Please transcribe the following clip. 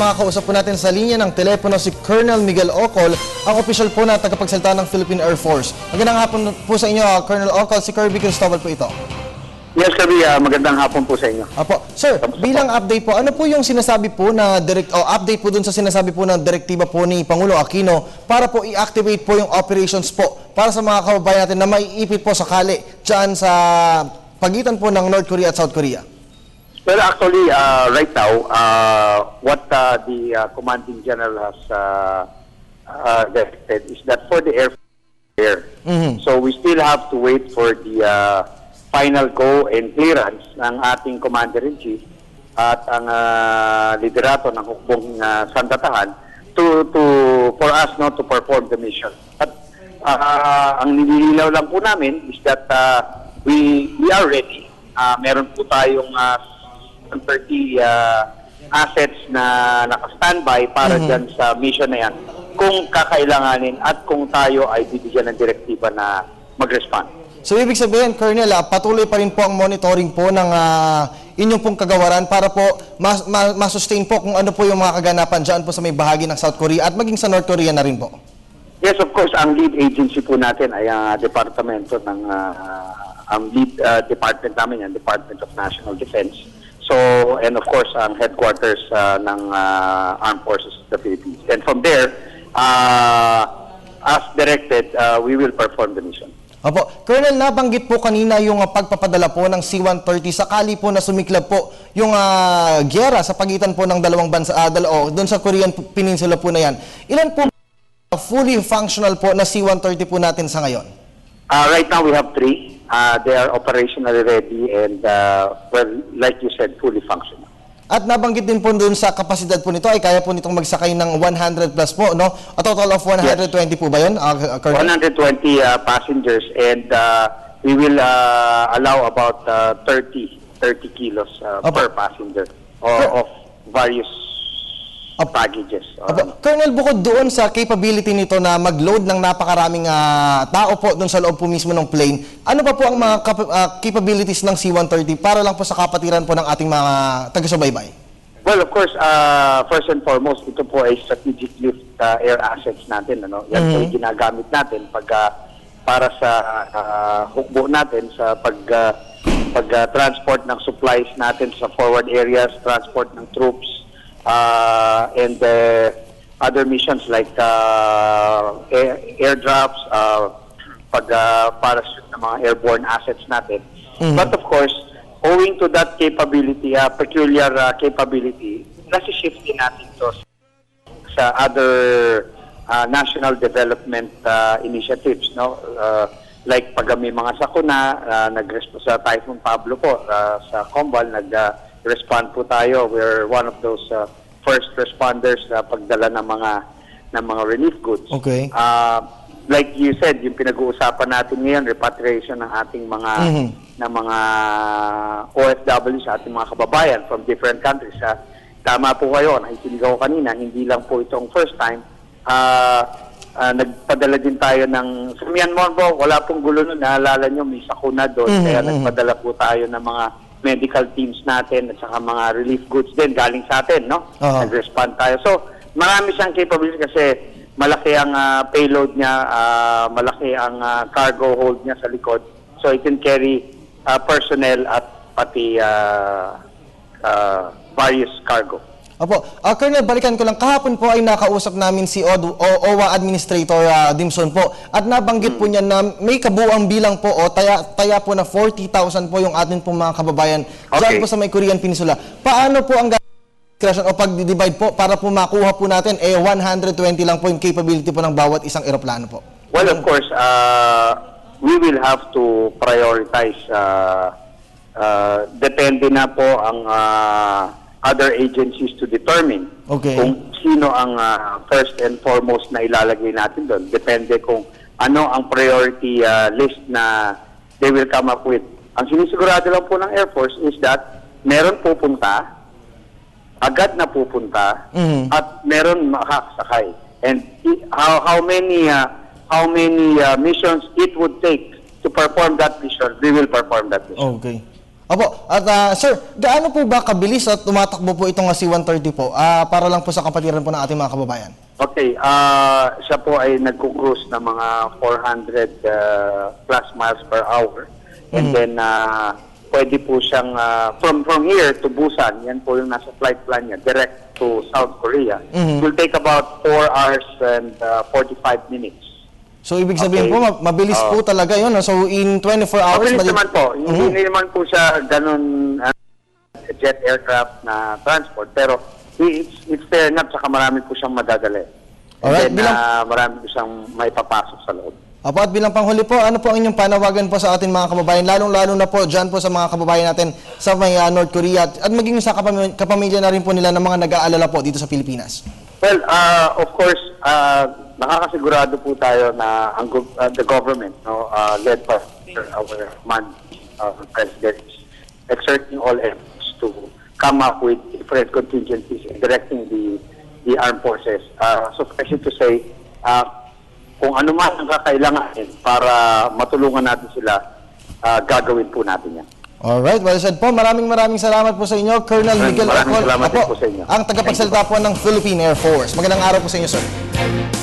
makakausap po natin sa linya ng telepono si Colonel Miguel Ocol, ang official po na tagapagsalita ng Philippine Air Force. Magandang hapon po sa inyo, ah, Colonel Ocol. Si Kirby Cristobal po ito. Yes, Kirby, ah, magandang hapon po sa inyo. Apo. Sir, bilang update po, ano po yung sinasabi po na direct o update po dun sa sinasabi po ng direktiba po ni Pangulo Aquino para po i-activate po yung operations po para sa mga kababayan natin na maiipit po sakali dyan sa pagitan po ng North Korea at South Korea? Well, actually, uh, right now, uh, what uh, the uh, commanding general has uh, uh, directed is that for the air, air. So we still have to wait for the uh, final go and clearance ng ating commander-in-chief at ang uh, liderato ng hukbong uh, sandatahan to to for us not to perform the mission. At uh, ang nilililaw lang po namin is that uh, we we are ready. Uh, meron po tayong uh, 130 uh, assets na naka-standby para dyan sa mission na yan kung kakailanganin at kung tayo ay bibigyan ng direktiba na mag-respond. So ibig sabihin, Colonel, ah, patuloy pa rin po ang monitoring po ng ah, inyong pong kagawaran para po mas, ma- masustain po kung ano po yung mga kaganapan dyan po sa may bahagi ng South Korea at maging sa North Korea na rin po. Yes, of course, ang lead agency po natin ay ang departamento ng ah, ang lead ah, department namin yan, Department of National Defense. So, and of course, ang headquarters ah, ng ah, Armed Forces of the Philippines. And from there, ah, as directed, ah, we will perform the mission. Opo. Colonel, nabanggit po kanina yung ah, pagpapadala po ng C-130 sakali po na sumiklab po yung ah, gyera sa pagitan po ng dalawang bansa, ah, dal- o, doon sa Korean Peninsula po na yan. Ilan po fully functional po na C-130 po natin sa ngayon? Uh, right now, we have three. Uh, they are operationally ready and, uh, well, like you said, fully functional. At nabanggit din po doon sa kapasidad po nito ay kaya po nitong magsakay ng 100 plus po, no? A total of 120 po ba yun, Colonel? 120 uh, passengers and uh, we will uh, allow about uh, 30 30 kilos uh, Opo. per passenger or of various Opo. packages. Apo, Colonel, bukod doon sa capability nito na mag-load ng napakaraming ah, tao po doon sa loob po mismo ng plane, ano pa po ang mga cap- ah, capabilities ng C-130 para lang po sa kapatiran po ng ating mga taga-subaybay? Well, of course, uh, first and foremost, ito po ay strategic lift uh, air assets natin. Ano? Yan po yung ginagamit natin pag, uh, para sa uh, hukbo natin sa pag, uh, pag uh, transport ng supplies natin sa forward areas, transport ng troops, uh, and uh, other missions like uh, air, airdrops, uh, pag uh, para sa mga airborne assets natin. But of course, owing to that capability, uh, peculiar uh, capability, nasi-shift din natin to sa other uh, national development uh, initiatives, no? Uh, like pag may mga sakuna, uh, nag-respond sa Typhoon Pablo po, uh, sa Combal, nag-respond po tayo. We're one of those uh, first responders sa pagdala ng mga ng mga relief goods. Okay. Uh, like you said, yung pinag-uusapan natin ngayon, repatriation ng ating mga Mhm. ng mga OFW sa ating mga kababayan from different countries. Ah, tama po kayo, nakikinig ako kanina, hindi lang po itong first time. Ah, ah, nagpadala din tayo ng, sa Myanmar po, wala pong gulo nun, naalala nyo, may sakuna doon, Mhm, kaya mhm. nagpadala po tayo ng mga medical teams natin at saka mga relief goods din galing sa atin, no? Aha. Nag-respond tayo. So, marami siyang capability kasi malaki ang ah, payload niya, ah, malaki ang ah, cargo hold niya sa likod. So, it can carry ah, personnel at pati ah, ah, various cargo. Opo. Ah, Colonel, balikan ko lang. Kahapon po ay nakausap namin si OD- O- OWA Administrator ah, Dimson po. At nabanggit po niya na may kabuang bilang po o taya, taya po na 40,000 po yung atin po mga kababayan dyan Okay. po sa may Korean Peninsula. Paano po ang discretion o pag-divide po para po makuha po natin eh 120 lang po yung capability po ng bawat isang eroplano po? Well, of course, uh, we will have to prioritize. Uh, uh, depende na po ang uh, other agencies to determine Okay. kung sino ang uh, first and foremost na ilalagay natin doon. Depende kung ano ang priority uh, list na they will come up with. Ang sinisigurado lang po ng Air Force is that meron pupunta, agad na pupunta, Mhm. at meron makakasakay. And how how many uh, how many uh, missions it would take to perform that mission, we will perform that mission. Okay. Opo, at ah, sir, gaano po ba kabilis at tumatakbo po itong ah, C-130 po ah, para lang po sa kapatiran po ng ating mga kababayan? Okay, ah siya po ay nagko-cruise ng mga 400 ah, plus miles per hour. And then ah, pwede po siyang ah, from from here to Busan, yan po yung nasa flight plan niya, direct to South Korea. It will take about 4 hours and ah, 45 minutes. So, ibig sabihin Okay. po, ma- mabilis Oo. po talaga yun. So, in 24 hours... Mabilis naman po. Hindi Mhm. naman po siya ganun ah, jet aircraft na transport. Pero it's, it's fair enough, saka marami po siyang madadali. And Alright, then bilang- ah, marami po siyang may papasok sa loob. Opo, at bilang panghuli po, ano po ang inyong panawagan po sa ating mga kababayan, lalong-lalo na po dyan po sa mga kababayan natin sa may ah, North Korea at, at maging sa kapam- kapamilya na rin po nila ng mga nag-aalala po dito sa Pilipinas. Well, uh, of course, uh, nakakasigurado po tayo na ang gov- uh, the government, no, uh, led by our man, uh, president, is exerting all efforts to come up with different contingencies in directing the the armed forces. Uh, suffice it to say, uh, kung ano man ang kakailanganin para matulungan natin sila, uh, gagawin po natin yan. Alright, well said po. Maraming maraming salamat po sa inyo, Colonel Miguel maraming Acol. salamat din po sa inyo. Ang tagapagsalita po ng Philippine Air Force. Magandang araw po sa inyo, sir.